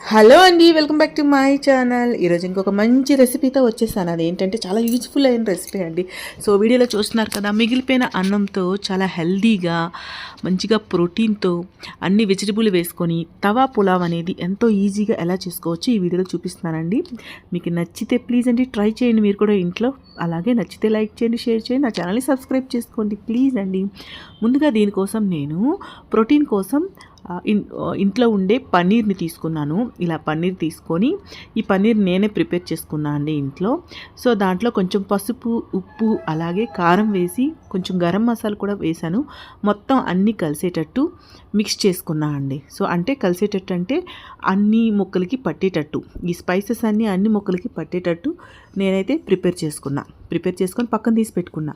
Hello అండి welcome back to my channel. ఈరోజు ఇంకొక మంచి రెసిపీతో వచ్చేసాను. అది ఏంటంటే చాలా యూజ్ఫుల్ అయిన రెసిపీ అండి. సో వీడియోలో చూస్తున్నారు కదా మిగిలిపోయిన అన్నంతో చాలా హెల్దీగా మంచిగా ప్రోటీన్తో అన్ని వెజిటబుల్ వేసుకొని తవా పులావ్ అనేది ఎంతో ఈజీగా ఎలా చేసుకోవచ్చు ఈ వీడియోలో చూపిస్తున్నానండి. మీకు నచ్చితే ప్లీజ్ అండి ట్రై చేయండి. మీరు కూడా ఇంట్లో అలాగే నచ్చితే లైక్ చేయండి షేర్ చేయండి. నా ఛానల్ని సబ్స్క్రైబ్ చేసుకోండి ప్లీజ్ అండి. ముందుగా దీనికోసం నేను ప్రోటీన్ కోసం ఇంట్లో ఉండే పన్నీర్ని తీసుకున్నాను. ఇలా పన్నీర్ తీసుకొని ఈ పన్నీర్ నేనే ప్రిపేర్ చేసుకున్నా అండి ఇంట్లో. సో దాంట్లో కొంచెం పసుపు ఉప్పు అలాగే కారం వేసి కొంచెం గరం మసాలా కూడా వేసాను మొత్తం అన్నీ కలిసేటట్టు మిక్స్ చేసుకున్నా అండి. సో అంటే కలిసేటట్టు అంటే అన్ని మొక్కలకి పట్టేటట్టు. ఈ స్పైసెస్ అన్నీ అన్ని మొక్కలకి పట్టేటట్టు నేనైతే ప్రిపేర్ చేసుకున్నా. ప్రిపేర్ చేసుకొని పక్కన తీసి పెట్టుకున్నా.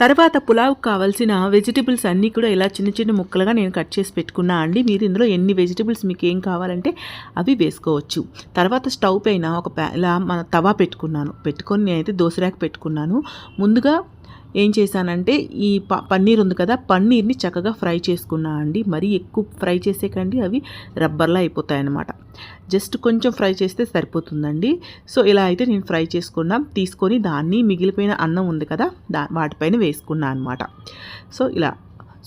తర్వాత పులావ్ కావాల్సిన వెజిటబుల్స్ అన్నీ కూడా ఇలా చిన్న చిన్న ముక్కలుగా నేను కట్ చేసి పెట్టుకున్నా అండి. మీరు ఇందులో ఎన్ని వెజిటబుల్స్ మీకు ఏం కావాలంటే అవి వేసుకోవచ్చు. తర్వాత స్టవ్ పైన ఒక ఇలా మన తవా పెట్టుకున్నాను. పెట్టుకొని నేనైతే దోసరాకు పెట్టుకున్నాను. ముందుగా ఏం చేశానంటే ఈ ప పన్నీర్ ఉంది కదా పన్నీర్ని చక్కగా ఫ్రై చేసుకున్నా అండి. మరీ ఎక్కువ ఫ్రై చేసేకండి అవి రబ్బర్లా అయిపోతాయి అన్నమాట జస్ట్ కొంచెం ఫ్రై చేస్తే సరిపోతుందండి. సో ఇలా అయితే నేను ఫ్రై చేసుకున్నా. తీసుకొని దాన్ని మిగిలిపోయిన అన్నం ఉంది కదా దా వాటిపైన వేసుకున్నా అనమాట సో ఇలా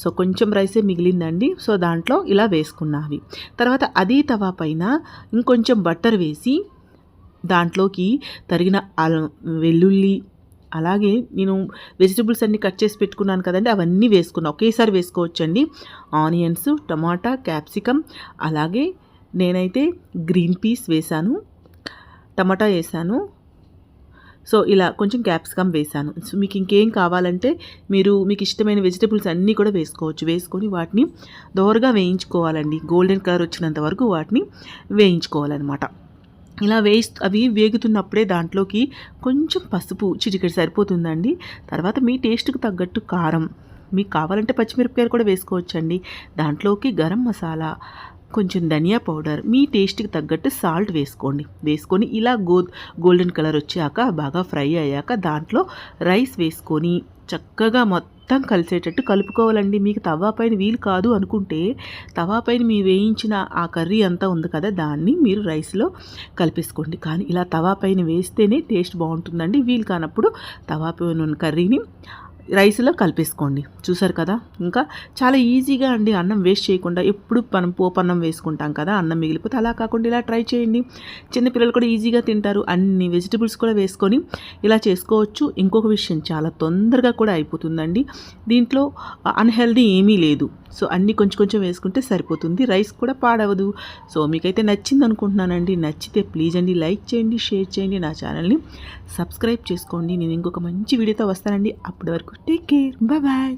సో కొంచెం రైసే మిగిలిందండి. సో దాంట్లో ఇలా వేసుకున్నా అవి. తర్వాత అదే తవా పైన ఇంకొంచెం బట్టర్ వేసి దాంట్లోకి తరిగిన వెల్లుల్లి అలాగే నేను వెజిటబుల్స్ అన్ని కట్ చేసి పెట్టుకున్నాను కదండి అవన్నీ వేసుకున్నా. ఒకేసారి వేసుకోవచ్చండి. ఆనియన్స్ టమాటా క్యాప్సికమ్ అలాగే నేనైతే గ్రీన్ పీస్ వేశాను టమాటా వేసాను సో ఇలా కొంచెం క్యాప్సికమ్ వేసాను సో మీకు ఇంకేం కావాలంటే మీరు మీకు ఇష్టమైన వెజిటబుల్స్ అన్నీ కూడా వేసుకోవచ్చు. వేసుకొని వాటిని దోరగా వేయించుకోవాలండి. గోల్డెన్ కలర్ వచ్చినంత వరకు వాటిని వేయించుకోవాలన్నమాట. ఇలా వేయి అవి వేగుతున్నప్పుడే దాంట్లోకి కొంచెం పసుపు చిటికెడు సరిపోతుందండి. తర్వాత మీ టేస్ట్కి తగ్గట్టు కారం మీకు కావాలంటే పచ్చిమిరపకాయలు కూడా వేసుకోవచ్చండి. దాంట్లోకి గరం మసాలా కొంచెం ధనియా పౌడర్ మీ టేస్ట్కి తగ్గట్టు సాల్ట్ వేసుకోండి. వేసుకొని ఇలా గో గోల్డెన్ కలర్ వచ్చాక బాగా ఫ్రై అయ్యాక దాంట్లో రైస్ వేసుకొని చక్కగా మొత్తం మొత్తం కలిసేటట్టు కలుపుకోవాలండి. మీకు తవా పైన వీలు కాదు అనుకుంటే తవా పైన మీ వేయించిన ఆ కర్రీ అంతా ఉంది కదా దాన్ని మీరు రైస్లో కలిపేసుకోండి. కానీ ఇలా తవా పైన వేస్తేనే టేస్ట్ బాగుంటుందండి. వీలు కానప్పుడు తవా పైన ఉన్న కర్రీని రైస్లో కలిపేసుకోండి. చూసారు కదా? ఇంకా చాలా ఈజీగా అండి అన్నం వేస్ట్ చేయకుండా ఎప్పుడు మనం పోపన్నం వేసుకుంటాం కదా అన్నం మిగిలిపోతే అలా కాకుండా ఇలా ట్రై చేయండి. చిన్నపిల్లలు కూడా ఈజీగా తింటారు. అన్ని వెజిటబుల్స్ కూడా వేసుకొని ఇలా చేసుకోవచ్చు. ఇంకొక విషయం చాలా తొందరగా కూడా అయిపోతుందండి. దీంట్లో అన్హెల్దీ ఏమీ లేదు. సో అన్నీ కొంచెం కొంచెం వేసుకుంటే సరిపోతుంది. రైస్ కూడా పాడవదు. సో మీకైతే నచ్చింది అనుకుంటున్నానండి. నచ్చితే ప్లీజ్ అండి లైక్ చేయండి షేర్ చేయండి నా ఛానల్ని సబ్స్క్రైబ్ చేసుకోండి. నేను ఇంకొక మంచి వీడియోతో వస్తానండి. అప్పటి వరకు Take care. Bye bye.